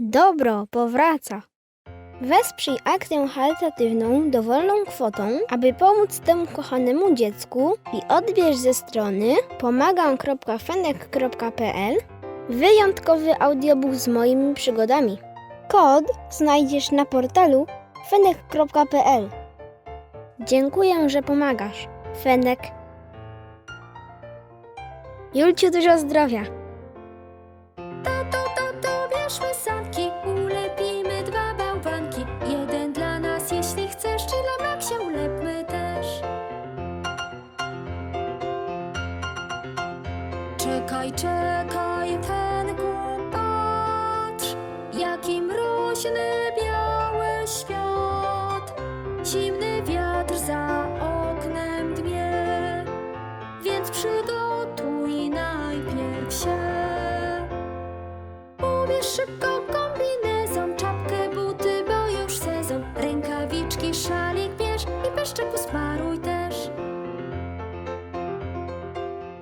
Dobro powraca. Wesprzyj akcję charytatywną dowolną kwotą, aby pomóc temu kochanemu dziecku i odbierz ze strony pomagam.fenek.pl wyjątkowy audiobook z moimi przygodami. Kod znajdziesz na portalu fenek.pl. Dziękuję, że pomagasz. Fenek. Julciu, dużo zdrowia. Jeden dla nas, jeśli chcesz, czy dla Maksia ulepmy też. Czekaj, czekaj, Fenku, patrz, jaki mroźny, biały świat. Zimny wiatr za oknem dmie, więc przygotuj najpierw się. Ubierz szybko